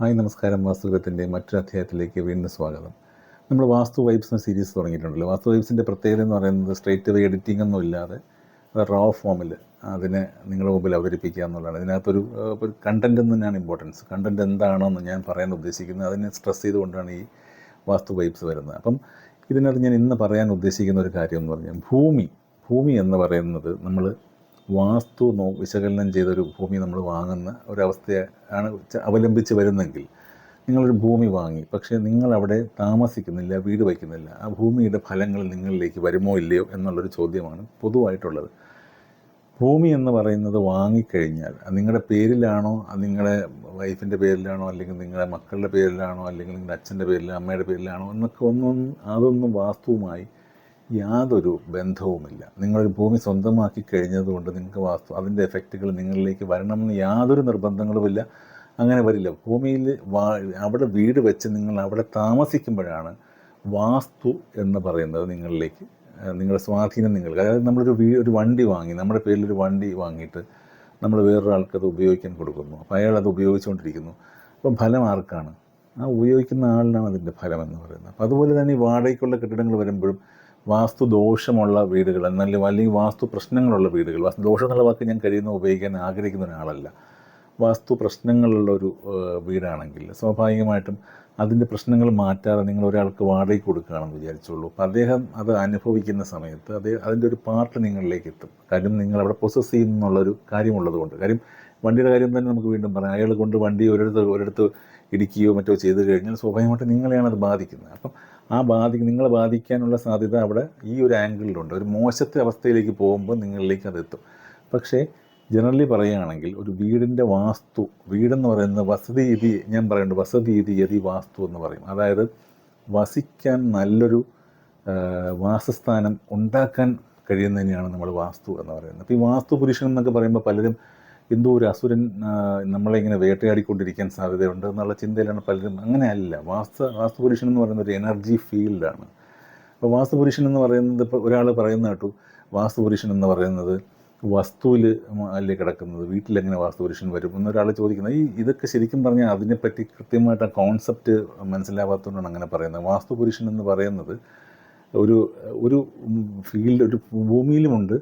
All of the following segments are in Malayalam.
ഹായ് നമസ്കാരം. വാസ്തുവികത്തിന്റെ മറ്റൊരു അധ്യായത്തിലേക്ക് വീണ്ടും സ്വാഗതം. നമ്മൾ വാസ്തു വൈബ്സ് എന്ന സീരീസ് തുടങ്ങിയിട്ടുണ്ടല്ലോ. വാസ്തു വൈബ്സിന്റെ പ്രത്യേകത എന്ന് പറയുന്നത് സ്ട്രേറ്റ് വേ എഡിറ്റിംഗ് ഒന്നും ഇല്ലാതെ റോ ഫോമിൽ അതിനെ നിങ്ങളുടെ മുമ്പിൽ അവതരിപ്പിക്കുക എന്നുള്ളതാണ്. ഇതിനകത്തൊരു ഒരു കണ്ടന്റ് എന്ന് തന്നെയാണ് ഇമ്പോർട്ടൻസ് കണ്ടന്റ് എന്താണെന്ന് ഞാൻ പറയാൻ ഉദ്ദേശിക്കുന്നത് അതിനെ സ്ട്രെസ് ചെയ്തുകൊണ്ടാണ് ഈ വാസ്തു വൈബ്സ് വരുന്നത്. അപ്പം ഇതിനകത്ത് ഞാൻ ഇന്ന് പറയാൻ ഉദ്ദേശിക്കുന്ന ഒരു കാര്യം എന്ന് പറഞ്ഞാൽ ഭൂമി ഭൂമി എന്ന് പറയുന്നത് നമ്മൾ വാസ്തു നോ വിശകലനം ചെയ്തൊരു ഭൂമി നമ്മൾ വാങ്ങുന്ന ഒരവസ്ഥയെ ആണ് അവലംബിച്ച് വരുന്നെങ്കിൽ നിങ്ങളൊരു ഭൂമി വാങ്ങി പക്ഷേ നിങ്ങളവിടെ താമസിക്കുന്നില്ല വീട് വയ്ക്കുന്നില്ല ആ ഭൂമിയുടെ ഫലങ്ങൾ നിങ്ങളിലേക്ക് വരുമോ ഇല്ലയോ എന്നുള്ളൊരു ചോദ്യമാണ് പൊതുവായിട്ടുള്ളത്. ഭൂമി എന്ന് പറയുന്നത് വാങ്ങിക്കഴിഞ്ഞാൽ നിങ്ങളുടെ പേരിലാണോ നിങ്ങളുടെ വൈഫിന്റെ പേരിലാണോ അല്ലെങ്കിൽ നിങ്ങളുടെ മക്കളുടെ പേരിലാണോ അല്ലെങ്കിൽ നിങ്ങളുടെ അച്ഛന്റെ പേരിലോ അമ്മയുടെ പേരിലാണോ എന്നൊക്കെ ഒന്നും അതൊന്നും വാസ്തുവുമായി യാതൊരു ബന്ധവുമില്ല. നിങ്ങളൊരു ഭൂമി സ്വന്തമാക്കി കഴിഞ്ഞതുകൊണ്ട് നിങ്ങൾക്ക് വാസ്തു അതിന്റെ എഫക്റ്റുകൾ നിങ്ങളിലേക്ക് വരണമെന്ന് യാതൊരു നിർബന്ധങ്ങളുമില്ല. അങ്ങനെ വരില്ല. ഭൂമിയിൽ അവിടെ വീട് വെച്ച് നിങ്ങൾ അവിടെ താമസിക്കുമ്പോഴാണ് വാസ്തു എന്ന് പറയുന്നത് നിങ്ങളിലേക്ക് നിങ്ങളുടെ സ്വാധീനം നിങ്ങൾക്ക്. അതായത് നമ്മളൊരു വീ ഒരു വണ്ടി വാങ്ങി നമ്മുടെ ഒരു വണ്ടി വാങ്ങിയിട്ട് നമ്മൾ വേറൊരാൾക്ക് അത് ഉപയോഗിക്കാൻ കൊടുക്കുന്നു. അപ്പോൾ അയാൾ അത് ഉപയോഗിച്ചുകൊണ്ടിരിക്കുന്നു. അപ്പം ഫലം ആർക്കാണ്? ആ ഉപയോഗിക്കുന്ന ആളിനാണ് അതിന്റെ ഫലം എന്ന് പറയുന്നത്. അപ്പോൾ അതുപോലെ തന്നെ ഈ വാടകയ്ക്കുള്ള കെട്ടിടങ്ങൾ വരുമ്പോഴും വാസ്തു ദോഷമുള്ള വീടുകൾ എന്നാൽ അല്ലെങ്കിൽ വാസ്തു പ്രശ്നങ്ങളുള്ള വീടുകൾ. വാസ്തു ദോഷം എന്നുള്ള വാക്ക് ഞാൻ കഴിയുന്ന ഉപയോഗിക്കാൻ ആഗ്രഹിക്കുന്ന ഒരാളല്ല. വാസ്തു പ്രശ്നങ്ങളുള്ള ഒരു വീടാണെങ്കിൽ സ്വാഭാവികമായിട്ടും അതിന്റെ പ്രശ്നങ്ങൾ മാറ്റാതെ നിങ്ങൾ ഒരാൾക്ക് വാടകയ്ക്ക് കൊടുക്കുകയാണെന്ന് വിചാരിച്ചോളൂ അപ്പോൾ അദ്ദേഹം അത് അനുഭവിക്കുന്ന സമയത്ത് അത് അതിന്റെ ഒരു പാർട്ട് നിങ്ങളിലേക്ക് എത്തും. കാര്യം നിങ്ങൾ അവിടെ പ്രൊസസ് ചെയ്യുന്നുള്ളൊരു കാര്യമുള്ളത് കൊണ്ട് കാര്യം വണ്ടിയുടെ കാര്യം തന്നെ നമുക്ക് വീണ്ടും പറയാം. അയാൾ കൊണ്ട് വണ്ടി ഒരിടത്ത് ഒരിടത്ത് ഇടിക്കുകയോ മറ്റോ ചെയ്തു കഴിഞ്ഞാൽ സ്വാഭാവികമായിട്ട് നിങ്ങളെയാണ് അത് ബാധിക്കുന്നത്. അപ്പം ആ ബാധി നിങ്ങളെ ബാധിക്കാനുള്ള സാധ്യത അവിടെ ഈ ഒരു ആംഗിളിലുണ്ട്. ഒരു മോശത്തെ അവസ്ഥയിലേക്ക് പോകുമ്പോൾ നിങ്ങളിലേക്ക് അത് എത്തും. പക്ഷേ ജനറലി പറയുകയാണെങ്കിൽ ഒരു വീടിന്റെ വാസ്തു വീടെന്ന് പറയുന്നത് വസതി ഇതി ഞാൻ പറയുന്നുണ്ട് വസതി രീതി യതി വാസ്തു എന്ന് പറയും. അതായത് വസിക്കാൻ നല്ലൊരു വാസസ്ഥാനം ഉണ്ടാക്കാൻ കഴിയുന്നതിനെയാണ് നമ്മൾ വാസ്തു എന്ന് പറയുന്നത്. അപ്പോൾ ഈ വാസ്തു പുരുഷൻ എന്നൊക്കെ പറയുമ്പോൾ പലരും എന്തോ ഒരു അസുരൻ നമ്മളെ ഇങ്ങനെ വേട്ടയാടിക്കൊണ്ടിരിക്കാൻ സാധ്യതയുണ്ട് എന്നുള്ള ചിന്തയിലാണ് പലരും. അങ്ങനെയല്ല. വാസ്തു വാസ്തു പുരുഷൻ എന്ന് പറയുന്ന ഒരു എനർജി ഫീൽഡാണ്. അപ്പോൾ വാസ്തുപുരുഷൻ എന്ന് പറയുന്നത് ഇപ്പോൾ ഒരാൾ പറയുന്ന കേട്ടു. വാസ്തുപുരുഷൻ എന്ന് പറയുന്നത് വസ്തുവിൽ അല്ലേ കിടക്കുന്നത്. വീട്ടിലെങ്ങനെ വാസ്തുപുരുഷൻ വരും എന്നൊരാൾ ചോദിക്കുന്നത്. ഈ ഇതൊക്കെ ശരിക്കും പറഞ്ഞാൽ അതിനെപ്പറ്റി കൃത്യമായിട്ട് ആ കോൺസെപ്റ്റ് മനസ്സിലാവാത്തതുകൊണ്ടാണ് അങ്ങനെ പറയുന്നത്. വാസ്തുപുരുഷൻ എന്ന് പറയുന്നത് ഒരു ഒരു ഫീൽഡ് ഒരു ഭൂമിയിലുമുണ്ട്.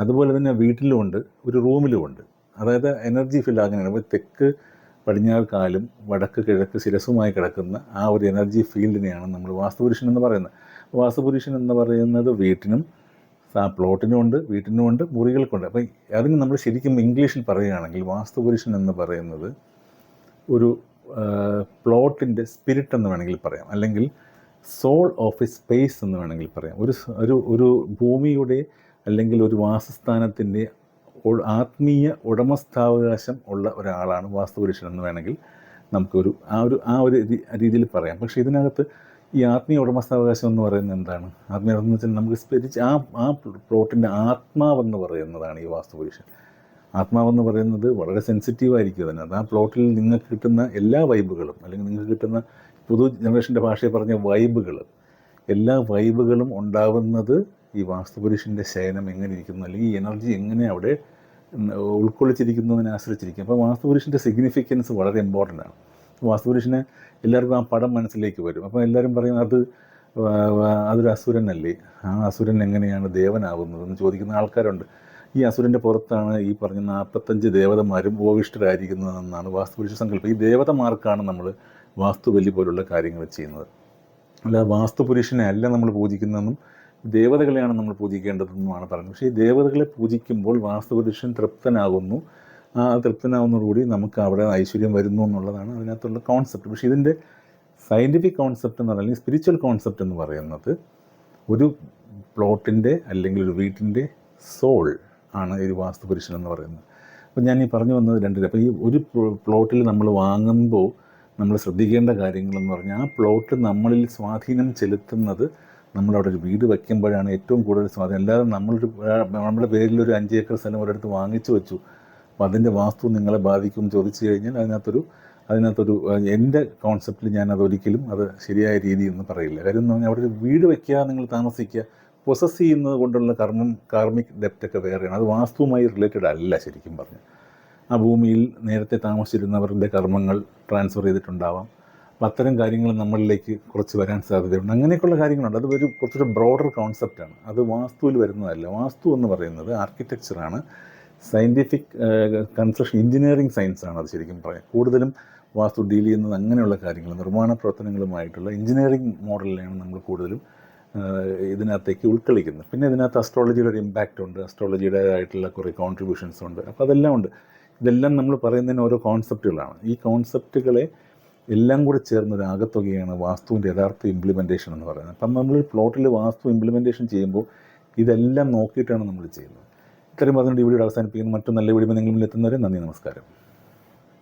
അതുപോലെ തന്നെ വീട്ടിലുമുണ്ട്. ഒരു റൂമിലുമുണ്ട്. അതായത് എനർജി ഫീൽഡ് അങ്ങനെയാണ് തെക്ക് പടിഞ്ഞാറ് കാലും വടക്ക് കിഴക്ക് ശിരസുമായി കിടക്കുന്ന ആ ഒരു എനർജി ഫീൽഡിനെയാണ് നമ്മൾ വാസ്തുപുരുഷൻ എന്ന് പറയുന്നത്. വാസ്തുപുരുഷൻ എന്ന് പറയുന്നത് വീട്ടിനും പ്ലോട്ടിനും ഉണ്ട് വീട്ടിനും ഉണ്ട് മുറികൾക്കുണ്ട് അപ്പം അതിന് നമ്മൾ ശരിക്കും ഇംഗ്ലീഷിൽ പറയുകയാണെങ്കിൽ വാസ്തുപുരുഷൻ എന്ന് പറയുന്നത് ഒരു പ്ലോട്ടിന്റെ സ്പിരിറ്റ് എന്ന് വേണമെങ്കിൽ പറയാം. അല്ലെങ്കിൽ സോൾ ഓഫ് എ സ്പേസ് എന്ന് വേണമെങ്കിൽ പറയാം. ഒരു ഒരു ഒരു ഭൂമിയുടെ അല്ലെങ്കിൽ ഒരു വാസസ്ഥാനത്തിന്റെ ആത്മീയ ഉടമസ്ഥാവകാശം ഉള്ള ഒരാളാണ് വാസ്തുപുരുഷൻ എന്ന് വേണമെങ്കിൽ നമുക്കൊരു ആ ഒരു ആ ഒരു രീതിയിൽ പറയാം. പക്ഷേ ഇതിനകത്ത് ഈ ആത്മീയ ഉടമസ്ഥാവകാശം എന്ന് പറയുന്നത് എന്താണ്? ആത്മീയ എന്ന് വെച്ചാൽ നമുക്ക് സ്പിരിച്ച് ആ ആ പ്ലോട്ടിന്റെ ആത്മാവെന്ന് പറയുന്നതാണ് ഈ വാസ്തുപുരുഷൻ. ആത്മാവെന്ന് പറയുന്നത് വളരെ സെൻസിറ്റീവ് ആയിരിക്കും അതിനകത്ത്. ആ പ്ലോട്ടിൽ നിങ്ങൾക്ക് കിട്ടുന്ന എല്ലാ വൈബുകളും അല്ലെങ്കിൽ നിങ്ങൾക്ക് കിട്ടുന്ന പുതു ജനറേഷന്റെ ഭാഷയിൽ പറഞ്ഞ വൈബുകൾ എല്ലാ വൈബുകളും ഉണ്ടാവുന്നത് ഈ വാസ്തുപുരുഷന്റെ ശയനം എങ്ങനെ ഇരിക്കുന്നു? അല്ലെങ്കിൽ ഈ എനർജി എങ്ങനെ അവിടെ ഉൾക്കൊള്ളിച്ചിരിക്കുന്നതിനെ ആശ്രയിച്ചിരിക്കും അപ്പോൾ വാസ്തുപുരുഷന്റെ സിഗ്നിഫിക്കൻസ് വളരെ ഇമ്പോർട്ടന്റ് ആണ്. വാസ്തുപുരുഷന് എല്ലാവർക്കും ആ പടം മനസ്സിലേക്ക് വരും. അപ്പോൾ എല്ലാവരും പറയും അത് അതൊരു അസുരനല്ലേ? ആ അസുരൻ എങ്ങനെയാണ് ദേവനാകുന്നത്? എന്ന് ചോദിക്കുന്ന ആൾക്കാരുണ്ട്. ഈ അസുരന്റെ പുറത്താണ് ഈ പറഞ്ഞ നാൽപ്പത്തഞ്ച് ദേവതമാരും ഉപവിഷ്ടരായിരിക്കുന്നതെന്നാണ് വാസ്തുപുരുഷ സങ്കല്പം. ഈ ദേവതമാർക്കാണ് നമ്മൾ വാസ്തുബലി പോലുള്ള കാര്യങ്ങൾ ചെയ്യുന്നത്. അല്ല വാസ്തുപുരുഷനെ അല്ല നമ്മൾ പൂജിക്കുന്നതെന്നും ദേവതകളെയാണ് നമ്മൾ പൂജിക്കേണ്ടതെന്നുമാണ് പറയുന്നത്. പക്ഷേ ഈ ദേവതകളെ പൂജിക്കുമ്പോൾ വാസ്തുപുരുഷൻ തൃപ്തനാകുന്നു. ആ തൃപ്തനാകുന്നതോടുകൂടി നമുക്ക് അവിടെ ഐശ്വര്യം വരുന്നു എന്നുള്ളതാണ് അതിനകത്തുള്ള കോൺസെപ്റ്റ് പക്ഷേ ഇതിന്റെ സയന്റിഫിക് കോൺസെപ്റ്റ് എന്ന് പറയുന്നത് സ്പിരിച്വൽ കോൺസെപ്റ്റ് എന്ന് പറയുന്നത് ഒരു പ്ലോട്ടിന്റെ അല്ലെങ്കിൽ ഒരു വീട്ടിന്റെ സോൾ ആണ് ഈ വാസ്തുപുരുഷൻ എന്ന് പറയുന്നത്. അപ്പോൾ ഞാൻ ഈ പറഞ്ഞു വന്നത് രണ്ടിൽ അപ്പോൾ ഈ ഒരു പ്ലോട്ടിൽ നമ്മൾ വാങ്ങുമ്പോൾ നമ്മൾ ശ്രദ്ധിക്കേണ്ട കാര്യങ്ങളെന്ന് പറഞ്ഞാൽ ആ പ്ലോട്ട് നമ്മളിൽ സ്വാധീനം ചെലുത്തുന്നത് നമ്മളവിടെ ഒരു വീട് വയ്ക്കുമ്പോഴാണ് ഏറ്റവും കൂടുതൽ സ്വാധീനം. അല്ലാതെ നമ്മളൊരു നമ്മുടെ പേരിൽ ഒരു അഞ്ച് ഏക്കർ സ്ഥലം ഒരിടത്ത് വാങ്ങിച്ചു വെച്ചു. അപ്പോൾ അതിന്റെ വാസ്തു നിങ്ങളെ ബാധിക്കും ചോദിച്ചു കഴിഞ്ഞാൽ അതിനകത്തൊരു അതിനകത്തൊരു എന്റെ കോൺസെപ്റ്റിൽ ഞാൻ അതൊരിക്കലും അത് ശരിയായ രീതി എന്ന് പറയില്ല. കാര്യം എന്ന് പറഞ്ഞാൽ അവിടെ ഒരു വീട് വയ്ക്കുക നിങ്ങൾ താമസിക്കുക പൊസസ് ചെയ്യുന്നത് കൊണ്ടുള്ള കർമ്മം കാർമിക് ഡെപ്റ്റൊക്കെ വേറെയാണ്. അത് വാസ്തുവുമായി റിലേറ്റഡ് അല്ല ശരിക്കും പറഞ്ഞു ആ ഭൂമിയിൽ നേരത്തെ താമസിച്ചിരുന്നവരുടെ കർമ്മങ്ങൾ ട്രാൻസ്ഫർ ചെയ്തിട്ടുണ്ടാവാം. അത്തരം കാര്യങ്ങൾ നമ്മളിലേക്ക് കുറച്ച് വരാൻ സാധ്യതയുണ്ട്. അങ്ങനെയൊക്കെയുള്ള കാര്യങ്ങളുണ്ട്. അത് ഒരു കുറച്ചൊരു ബ്രോഡർ കോൺസെപ്റ്റാണ് അത് വാസ്തുവിൽ വരുന്നതല്ല. വാസ്തു എന്ന് പറയുന്നത് ആർക്കിടെക്ചറാണ് സയന്റിഫിക് കൺസ്ട്രക്ഷൻ എഞ്ചിനീയറിംഗ് സയൻസാണ് അത് ശരിക്കും പറയാം. കൂടുതലും വാസ്തു ഡീൽ ചെയ്യുന്നത് അങ്ങനെയുള്ള കാര്യങ്ങൾ നിർമ്മാണ പ്രവർത്തനങ്ങളുമായിട്ടുള്ള എഞ്ചിനീയറിംഗ് മോഡലിലാണ് നമ്മൾ കൂടുതലും ഇതിനകത്തേക്ക് ഉൾക്കൊള്ളിക്കുന്നത്. പിന്നെ ഇതിനകത്ത് അസ്ട്രോളജിയുടെ ഒരു ഇമ്പാക്റ്റ് ഉണ്ട്. അസ്ട്രോളജിയുടേതായിട്ടുള്ള കുറേ കോൺട്രിബ്യൂഷൻസ് ഉണ്ട്. അപ്പോൾ അതെല്ലാം ഉണ്ട്. ഇതെല്ലാം നമ്മൾ പറയുന്നതിന് ഓരോ കോൺസെപ്റ്റുകളാണ് ഈ കോൺസെപ്റ്റുകളെ എല്ലാം കൂടെ ചേർന്ന ഒരു ആകത്തുകയാണ് വാസ്തുവിന്റെ യഥാർത്ഥ ഇംപ്ലിമെന്റേഷൻ എന്ന് പറയുന്നത്. അപ്പം നമ്മൾ പ്ലോട്ടിൽ വാസ്തു ഇംപ്ലിമെന്റേഷൻ ചെയ്യുമ്പോൾ ഇതെല്ലാം നോക്കിയിട്ടാണ് നമ്മൾ ചെയ്യുന്നത്. ഇത്രയും പറഞ്ഞുകൊണ്ട് ഈ വീഡിയോ അവസാനിപ്പിക്കുന്നു. മറ്റു നല്ല വീഡിയോ നിങ്ങളിൽ എത്തുന്നവരെ നന്ദി നമസ്കാരം.